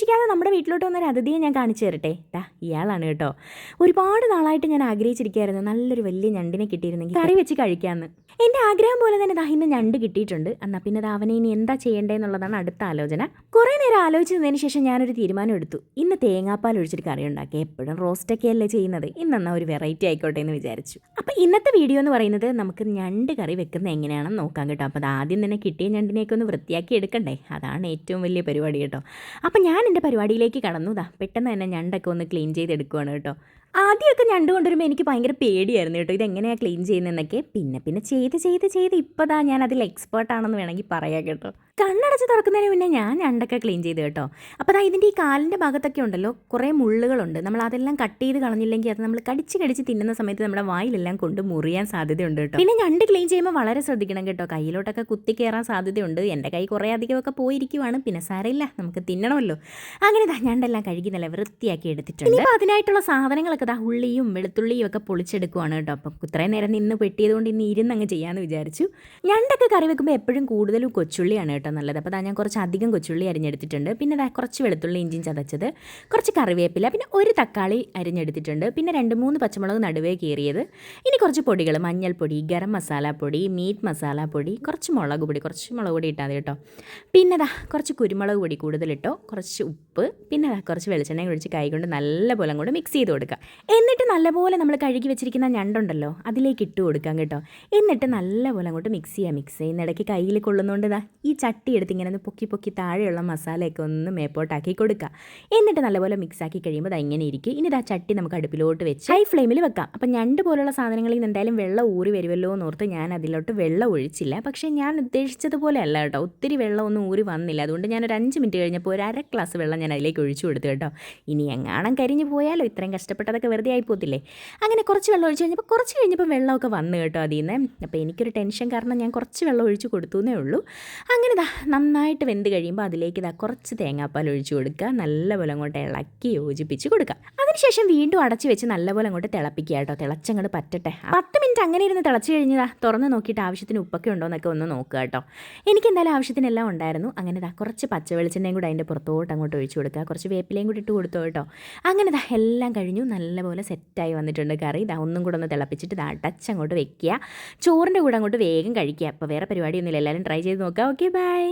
പ്രതീക്ഷിക്കാതെ നമ്മുടെ വീട്ടിലോട്ട് വന്നൊരു അതിഥിയെ ഞാൻ കാണിച്ചു തരട്ടെ. ദാ ഇയാളാണ് കേട്ടോ. ഒരുപാട് നാളായിട്ട് ഞാൻ ആഗ്രഹിച്ചിരിക്കുകയായിരുന്നു നല്ലൊരു വലിയ ഞണ്ടിനെ കിട്ടിയിരുന്നെങ്കിൽ കറി വെച്ച് കഴിക്കാമെന്ന് എന്റെ ആഗ്രഹം പോലെ തന്നെ ദാ ഇന്ന് ഞണ്ട് കിട്ടിയിട്ടുണ്ട്. എന്നാൽ പിന്നെ ദാവനെ ഇനി എന്താ ചെയ്യേണ്ടതെന്നുള്ളതാണ് അടുത്ത ആലോചന. കുറേ നേരം ആലോചിച്ചതിന് ശേഷം ഞാനൊരു തീരുമാനം എടുത്തു. ഇന്ന് തേങ്ങാപ്പാൽ ഒഴിച്ചിട്ട് കറി ഉണ്ടാക്കി. എപ്പോഴും റോസ്റ്റൊക്കെ അല്ലേ ചെയ്യുന്നത്? ഇന്നെന്നാ ഒരു വെറൈറ്റി ആയിക്കോട്ടെ എന്ന് വിചാരിച്ചു. അപ്പോൾ ഇന്നത്തെ വീഡിയോ എന്ന് പറയുന്നത് നമുക്ക് ഞണ്ട് കറി വെക്കുന്നത് എങ്ങനെയാണെന്ന് നോക്കാം കേട്ടോ. അപ്പോൾ ആദ്യം തന്നെ കിട്ടിയ ഞണ്ടിനെയൊക്കെ ഒന്ന് വൃത്തിയാക്കി എടുക്കണ്ടേ? അതാണ് ഏറ്റവും വലിയ പരിപാടി കേട്ടോ. അപ്പം ഞാൻ എന്റെ പരിപാടിയിലേക്ക് കടന്നുതാ പെട്ടെന്ന് തന്നെ ഞണ്ടൊക്കെ ഒന്ന് ക്ലീൻ ചെയ്തെടുക്കുവാണ് കേട്ടോ. ആദ്യമൊക്കെ ഞണ്ട് കൊണ്ടുവരുമ്പോൾ എനിക്ക് ഭയങ്കര പേടിയായിരുന്നു കേട്ടോ. ഇതെങ്ങനെയാണ് ക്ലീൻ ചെയ്യുന്നതെന്നൊക്കെ. പിന്നെ പിന്നെ ചെയ്ത് ചെയ്ത് ചെയ്ത് ഇപ്പോൾ ഞാൻ അതിൽ എക്സ്പേർട്ടാണെന്ന് വേണമെങ്കിൽ പറയാം കേട്ടോ. കണ്ണടച്ച് തുറക്കുന്നതിന് മുന്നേ ഞാൻ രണ്ടൊക്കെ ക്ലീൻ ചെയ്ത് കേട്ടോ. അപ്പോൾ ദാ ഇതിന്റെ ഈ കാലിന്റെ ഭാഗത്തൊക്കെ ഉണ്ടല്ലോ കുറേ മുള്ളുകളുണ്ട്. നമ്മൾ അതെല്ലാം കട്ട് ചെയ്ത് കളഞ്ഞില്ലെങ്കിൽ അത് നമ്മൾ കടിച്ച് കടിച്ച് തിന്നുന്ന സമയത്ത് നമ്മുടെ വായിലെല്ലാം കൊണ്ട് മുറിയാൻ സാധ്യതയുണ്ട് കേട്ടോ. പിന്നെ ഞണ്ട് ക്ലീൻ ചെയ്യുമ്പോൾ വളരെ ശ്രദ്ധിക്കണം കേട്ടോ. കയ്യിലോട്ടൊക്കെ കുത്തി കയറാൻ സാധ്യതയുണ്ട്. എന്റെ കൈ കുറേ അധികമൊക്കെ പോയിരിക്കുവാണ്. പിന്നെ സാരമില്ല നമുക്ക് തിന്നണമല്ലോ. അങ്ങനെ ഇതാ ഞണ്ടെല്ലാം കഴുകി നല്ല വൃത്തിയാക്കി എടുത്തിട്ടുണ്ട്. അപ്പോൾ അതിനായിട്ടുള്ള സാധനങ്ങളൊക്കെ ഇതാ ഉള്ളിയും വെളുത്തുള്ളിയും ഒക്കെ പൊളിച്ചെടുക്കുവാണ് കേട്ടോ. അപ്പം ഇത്രയും നേരം നിന്ന് പെട്ടിയതുകൊണ്ട് ഇന്ന് ഇരുന്ന് അങ്ങ് ചെയ്യാമെന്ന് വിചാരിച്ചു. ഞണ്ടൊക്കെ കറി വെക്കുമ്പോൾ എപ്പോഴും കൂടുതലും കൊച്ചുള്ളിയാണ് കേട്ടോ. നല്ലത്. അപ്പോൾ അതാ ഞാൻ കുറച്ച് അധികം കൊച്ചുള്ളി അരിഞ്ഞെടുത്തിട്ടുണ്ട്. പിന്നെ ദാ കുറച്ച് വെളുത്തുള്ളി ഇഞ്ചിയും ചതച്ചത് കുറച്ച് കറിവേപ്പില പിന്നെ ഒരു തക്കാളി അരിഞ്ഞെടുത്തിട്ടുണ്ട്. പിന്നെ രണ്ട് മൂന്ന് പച്ചമുളക് നടുവേ കീറിയത്. ഇനി കുറച്ച് പൊടികൾ മഞ്ഞൾപ്പൊടി ഗരം മസാലപ്പൊടി മീറ്റ് മസാലപ്പൊടി കുറച്ച് മുളക് പൊടി കുറച്ച് മുളക് പൊടി ഇട്ടാൽ മതി കേട്ടോ. പിന്നെ അതാ കുറച്ച് കുരുമുളക് പൊടി കൂടുതലിട്ടോ കുറച്ച് ഉപ്പ് പിന്നെ കുറച്ച് വെളിച്ചെണ്ണ ഒഴിച്ച് കൈകൊണ്ട് നല്ല നല്ലപോലെ അങ്ങോട്ട് മിക്സ് ചെയ്ത് കൊടുക്കുക. എന്നിട്ട് നല്ലപോലെ നമ്മൾ കഴുകി വെച്ചിരിക്കുന്ന ഞണ്ടുണ്ടല്ലോ അതിലേക്ക് ഇട്ട് കൊടുക്കാം കേട്ടോ. എന്നിട്ട് നല്ലപോലെ അങ്ങോട്ട് മിക്സ് ചെയ്യാം മിക്സ് ചെയ്യുന്ന ഇടയ്ക്ക് കയ്യിൽ കൊള്ളുന്നതുകൊണ്ട് ഈ ചട്ടി എടുത്ത് ഇങ്ങനെ ഒന്ന് പൊക്കി പൊക്കി താഴെയുള്ള മസാലയൊക്കെ ഒന്ന് മേപ്പോട്ടാക്കി കൊടുക്കുക എന്നിട്ട് നല്ലപോലെ മിക്സ് ആക്കി കഴിയുമ്പോൾ അത് ഇങ്ങനെ ഇരിക്കും. ഇനി ആ ചട്ടി നമുക്ക് അടുപ്പിലോട്ട് വെച്ച് ഹൈ ഫ്ലെയിമിൽ വെക്കാം. അപ്പം ഞണ്ട് പോലുള്ള സാധനങ്ങളിൽ നിന്ന് എന്തായാലും വെള്ളം ഊറി വരുമല്ലോ എന്ന് ഓർത്ത് ഞാൻ അതിലോട്ട് വെള്ളം ഒഴിച്ചില്ല. പക്ഷേ ഞാൻ ഉദ്ദേശിച്ചതുപോലെ അല്ല കേട്ടോ. ഒത്തിരി വെള്ളം ഒന്നും ഊറി വന്നില്ല. അതുകൊണ്ട് ഞാൻ ഒരു അഞ്ച് മിനിറ്റ് കഴിഞ്ഞപ്പോൾ ഒരു അര ഗ്ലാസ് വെള്ളം ഞാൻ അതിലേക്ക് ഒഴിച്ചു കൊടുത്തു കേട്ടോ. ഇനി എങ്ങാണം കരിഞ്ഞു പോയാലോ ഇത്രയും കഷ്ടപ്പെട്ടതൊക്കെ വെറുതെ ആയി പോത്തില്ലേ അങ്ങനെ കുറച്ച് വെള്ളം ഒഴിച്ച് കഴിഞ്ഞപ്പോൾ കുറച്ച് കഴിഞ്ഞപ്പോൾ വെള്ളമൊക്കെ വന്നു കേട്ടോ അതിൽ നിന്ന്. അപ്പോൾ എനിക്കൊരു ടെൻഷൻ കാരണം ഞാൻ കുറച്ച് വെള്ളം ഒഴിച്ചു കൊടുത്തു എന്നേ ഉള്ളൂ. അങ്ങനെ നന്നായിട്ട് വെന്ത് കഴിയുമ്പോൾ അതിലേക്ക് ഇതാ കുറച്ച് തേങ്ങാപ്പാൽ ഒഴിച്ച് കൊടുക്കുക. നല്ലപോലെ അങ്ങോട്ട് ഇളക്കി യോജിപ്പിച്ച് കൊടുക്കുക. അതിനുശേഷം വീണ്ടും അടച്ചു വെച്ച് നല്ലപോലെ അങ്ങോട്ട് തിളപ്പിക്കുക കേട്ടോ. തിളച്ചങ്ങോട്ട് പറ്റട്ടെ. പത്ത് മിനിറ്റ് അങ്ങനെ ഇരുന്ന് തിളച്ച് കഴിഞ്ഞതാ തുറന്ന് നോക്കിയിട്ട് ആവശ്യത്തിന് ഉപ്പൊക്കെ ഉണ്ടോ എന്നൊക്കെ ഒന്ന് നോക്കുക കേട്ടോ. എനിക്ക് എന്തായാലും ആവശ്യത്തിനെല്ലാം ഉണ്ടായിരുന്നു. അങ്ങനെ ദാ കുറച്ച് പച്ച വെളിച്ചെണ്ണയും കൂടെ അതിന്റെ പുറത്തോട്ട് അങ്ങോട്ട് ഒഴിച്ച് കൊടുക്കുക. കുറച്ച് വേപ്പിലയും കൂടി ഇട്ട് കൊടുത്തോ കേട്ടോ. അങ്ങനെ ദാ എല്ലാം കഴിഞ്ഞു. നല്ലപോലെ സെറ്റായി വന്നിട്ടുണ്ട് കറി. ദാ ഒന്നും കൂടെ ഒന്ന് തിളപ്പിച്ചിട്ട് ദാ അടച്ച് അങ്ങോട്ട് വെക്കുക. ചോറിന്റെ കൂടെ അങ്ങോട്ട് വേഗം കഴിക്കുക. അപ്പോൾ വേറെ പരിപാടിയൊന്നുമില്ല. എല്ലാവരും ട്രൈ ചെയ്ത് നോക്കുക. Okay bye. ಬಾಯ್